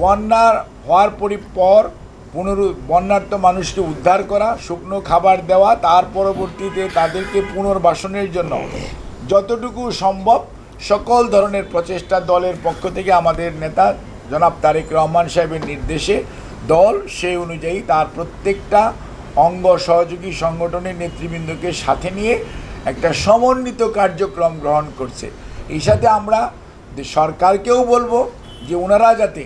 বন্যার হওয়ার পরি পুনরু বন্যার্ত মানুষকে উদ্ধার করা, শুকনো খাবার দেওয়া, তার পরবর্তীতে তাদেরকে পুনর্বাসনের জন্য যতটুকু সম্ভব সকল ধরনের প্রচেষ্টা দলের পক্ষ থেকে আমাদের নেতা জনাব তারেক রহমান সাহেবের নির্দেশে দল সেই অনুযায়ী তার প্রত্যেকটা অঙ্গ সহযোগী সংগঠনের নেতৃবৃন্দকে সাথে নিয়ে একটা সমন্বিত কার্যক্রম গ্রহণ করছে। এই সাথে আমরা সরকারকেও বলব যে ওনারা যাতে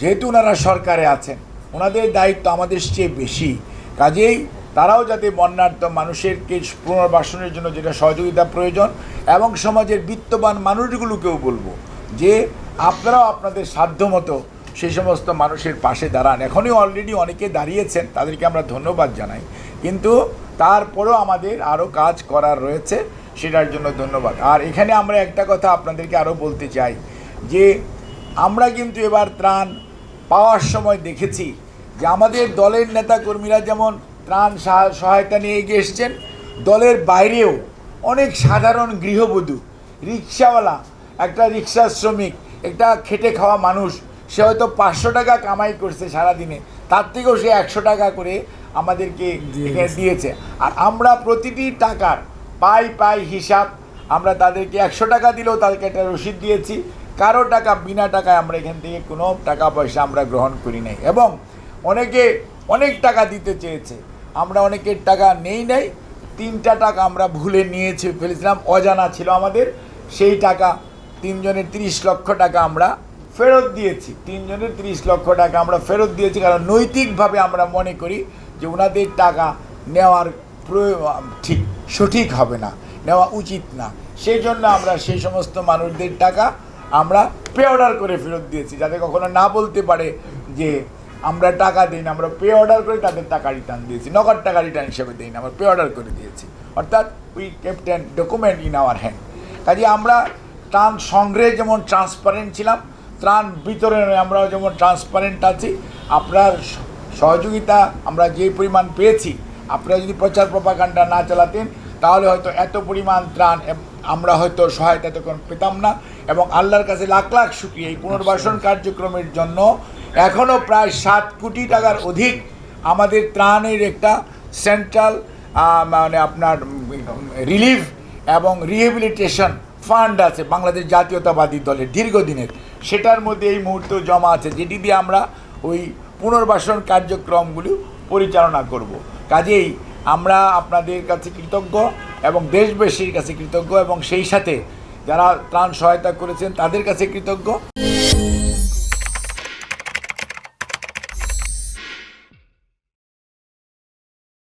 যেহেতু ওনারা সরকারে আছেন, ওনাদের দায়িত্ব আমাদের চেয়ে বেশি। কাজেই তারাও যাতে বন্যার্থ মানুষেরকে পুনর্বাসনের জন্য যেটা সহযোগিতা প্রয়োজন এবং সমাজের বিত্তবান মানুষগুলোকেও বলব যে আপনারাও আপনাদের সাধ্যমতো সেই সমস্ত মানুষের পাশে দাঁড়ান। এখনই অলরেডি অনেকে দাঁড়িয়েছেন, তাদেরকে আমরা ধন্যবাদ জানাই। কিন্তু তারপরেও আমাদের আরও কাজ করার রয়েছে, সেটার জন্য ধন্যবাদ। আর এখানে আমরা একটা কথা আপনাদেরকে আরও বলতে চাই যে আমরা কিন্তু এবার ত্রাণ পাওয়ার সময় দেখেছি যে আমাদের দলের নেতাকর্মীরা যেমন ত্রাণ সাহা- সহায়তা নিয়ে এগিয়ে এসছেন দলের বাইরেও অনেক সাধারণ গৃহবধূ রিক্সাওয়ালা একটা রিক্সা শ্রমিক একটা খেটে খাওয়া মানুষ সে হয়তো পাঁচশো টাকা কামাই করছে সারাদিনে তার থেকেও সে একশো টাকা করে আমাদেরকে দিয়েছে। আর আমরা প্রতিটি টাকার পাই পাই হিসাব আমরা তাদেরকে একশো টাকা দিলেও তাদেরকে একটা রসিদ দিয়েছি কারও টাকা, বিনা টাকায় আমরা এখান থেকে কোনো টাকা পয়সা আমরা গ্রহণ করি নাই। এবং অনেকে অনেক টাকা দিতে চেয়েছে। আমরা অনেকের টাকা নেই নাই, তিনটা টাকা আমরা ভুলে নিয়েছে ফেলেছিলাম, অজানা ছিল আমাদের। সেই টাকা তিনজনের তিরিশ লক্ষ টাকা আমরা ফেরত দিয়েছি। তিনজনের তিরিশ লক্ষ টাকা আমরা ফেরত দিয়েছি, কারণ নৈতিকভাবে আমরা মনে করি যে ওনাদের টাকা নেওয়ার ঠিক সঠিক হবে না, নেওয়া উচিত না। সেই জন্য আমরা সেই সমস্ত মানুষদের টাকা আমরা পে অর্ডার করে ফেরত দিয়েছি, যাতে কখনো না বলতে পারে যে আমরা টাকা দিই না আমরা পে অর্ডার করে তাদের টাকা রিটার্ন দিয়েছি। নগদ টাকা রিটার্ন হিসেবে দিই না আমরা পে অর্ডার করে দিয়েছি। অর্থাৎ we kept an document in our hand কাজে আমরা ত্রাণ সংগ্রহে যেমন ট্রান্সপারেন্ট ছিলাম, ত্রাণ বিতরণে আমরাও যেমন ট্রান্সপারেন্ট আছি, আপনার সহযোগিতা আমরা যে পরিমাণ পেয়েছি, আপনারা যদি প্রচার প্রপাগান্ডা না চালাতেন তাহলে হয়তো এত পরিমাণ ত্রাণ আমরা হয়তো সহায়তা তখন পেতাম না। এবং আল্লাহর কাছে লাখ লাখ শুক্রিয়া এই পুনর্বাসন কার্যক্রমের জন্য। এখনও প্রায় সাত কোটি টাকার অধিক আমাদের ত্রাণের একটা সেন্ট্রাল মানে আপনার রিলিফ এবং রিহেবিলিটেশন ফান্ড আছে বাংলাদেশ জাতীয়তাবাদী দলের দীর্ঘদিনের। সেটার মধ্যে এই মুহূর্তে জমা আছে যেটি দিয়ে আমরা ওই পুনর্বাসন কার্যক্রমগুলি পরিচালনা করব। কাজেই আমরা আপনাদের কাছে কৃতজ্ঞ এবং দেশবাসীর কাছে কৃতজ্ঞ এবং সেই সাথে যারা ত্রাণ সহায়তা করেছেন তাদের কাছে কৃতজ্ঞ।